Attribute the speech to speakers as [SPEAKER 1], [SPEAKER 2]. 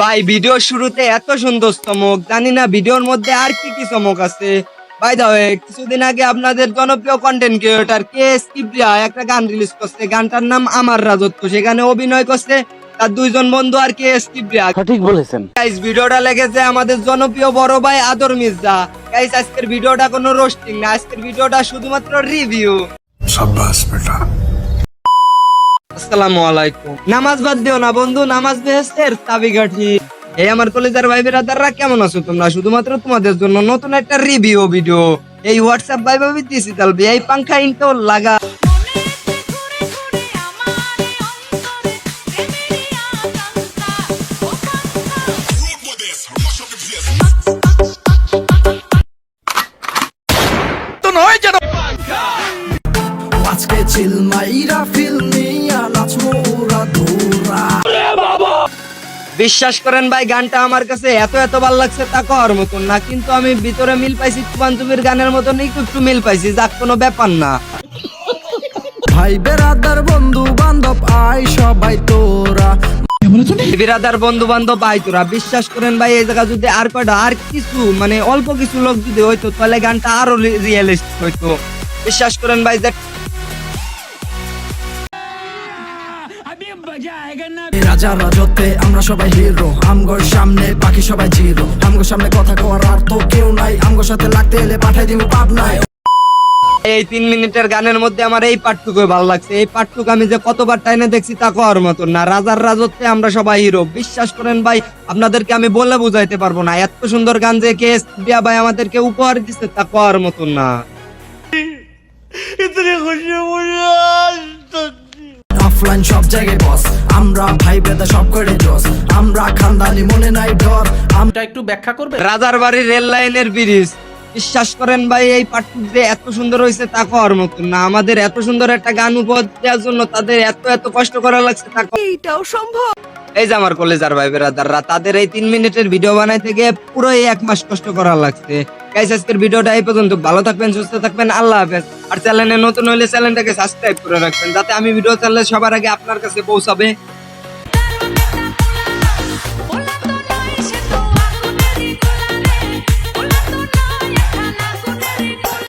[SPEAKER 1] ভাই ভিডিও শুরুতে এত সুন্দর চমক। জানি না ভিডিওর মধ্যে আর কি কি চমক আছে। ভাই দাও কিছুদিন আগে আপনাদের জনপ্রিয় কন্টেন্ট ক্রিয়েটর কে কিবরিয়া একটা গান রিলিজ করছে। গানটার নাম আমার রাজত্ব। সেখানে অভিনয় করছে তার দুইজন বন্ধু আর কে এস কিবরিয়া
[SPEAKER 2] ঠিক বলেছেন।
[SPEAKER 1] গাইস ভিডিওটা লেগেছে আমাদের জনপ্রিয় বড় ভাই আদর মির্জা। গাইস আজকের ভিডিওটা কোনো রোস্টিং না। আজকের ভিডিওটা শুধুমাত্র রিভিউ
[SPEAKER 3] সাব্বাস বেটা।
[SPEAKER 1] আসসালামু আলাইকুম। নামাজ বাদ দিও না বন্ধু, নামাজ বেহেস্তের চাবিকাঠি এই আমার কলেজের ভাই বেরাদাররা কেমন আছো তোমরা? শুধুমাত্র তোমাদের জন্য নতুন একটা রিভিউ ভিডিও এই হোয়াটসঅ্যাপ ভাই ভাবি দিছি তালবি এই পাংখা ইনটো লাগা।
[SPEAKER 4] আজকে মাইরা ফিল নিয়া নাচবো ওরা দৌড়া।
[SPEAKER 1] বিশ্বাস করেন ভাই গানটা আমার কাছে এত এত ভালো লাগছে তা কর মতন না কিন্তু আমি ভিতরে মিল পাইছি বান্ধবীর গানের মতন একটু একটু মিল পাইছি যাক কোনো ব্যাপার না।
[SPEAKER 4] ভাই বেরাদার বন্ধু বান্ধব আই সবাই তোরা।
[SPEAKER 1] বিরাদার বন্ধু বান্ধব ভাই তোরা। বিশ্বাস করেন ভাই এই জায়গা যদি আর কয়টা আর কিছু মানে অল্প কিছু লোক যদি হইতো তাহলে গানটা আরও রিয়েলিস্ট হইতো। বিশ্বাস করেন ভাই যে
[SPEAKER 4] রাজা রাজতে আমরা সবাই হিরো। আমগোর সামনে বাকি সবাই জিরো। আমগোর সামনে কথা কওয়ার আর তো কেউ নাই। আমগোর সাথে লাগতে এলে পাঠাই দিব পাবনায়।
[SPEAKER 1] এই তিন মিনিটের গানের মধ্যে আমার এই পার্টটুকু ভালো লাগছে। এই পার্টটুকু আমি যে কতবার টাইনে দেখছি তা কর মতন না। রাজার রাজত্বে আমরা সবাই হিরো। বিশ্বাস করেন ভাই আপনাদেরকে আমি বলে বুঝাইতে পারব না। এত সুন্দর গান যে কে বিয়া ভাই আমাদেরকে উপহার দিচ্ছে তা কর মতন না।
[SPEAKER 4] অফলাইন সব জায়গায় বস আমরা ভাই বেদা সব করে জস আমরা খানদানি মনে নাই ডর। আমটা
[SPEAKER 2] একটু ব্যাখ্যা করবে?
[SPEAKER 1] রাজার বাড়ির রেল লাইনের ব্রিজ। বিশ্বাস করেন ভাই এই পার্টটুক যে এত সুন্দর হয়েছে তা কর মতন না। আমাদের এত সুন্দর একটা গান উপহার দেওয়ার জন্য তাদের এত এত কষ্ট করা লাগছে তা
[SPEAKER 5] এইটাও সম্ভব।
[SPEAKER 1] এই যে আমার কলেজার ভাই বেরাদাররা তাদের এই তিন মিনিটের ভিডিও বানাইতে গিয়ে পুরো এক মাস কষ্ট করা লাগছে। গাইস আজকের ভিডিওটা এই পর্যন্ত। ভালো থাকবেন সুস্থ থাকবেন আল্লাহ হাফেজ। আর চ্যানেলে নতুন হলে চ্যানেলটাকে সাবস্ক্রাইব করে রাখবেন যাতে আমি ভিডিও চাললে সবার আগে আপনার কাছে পৌঁছাবে।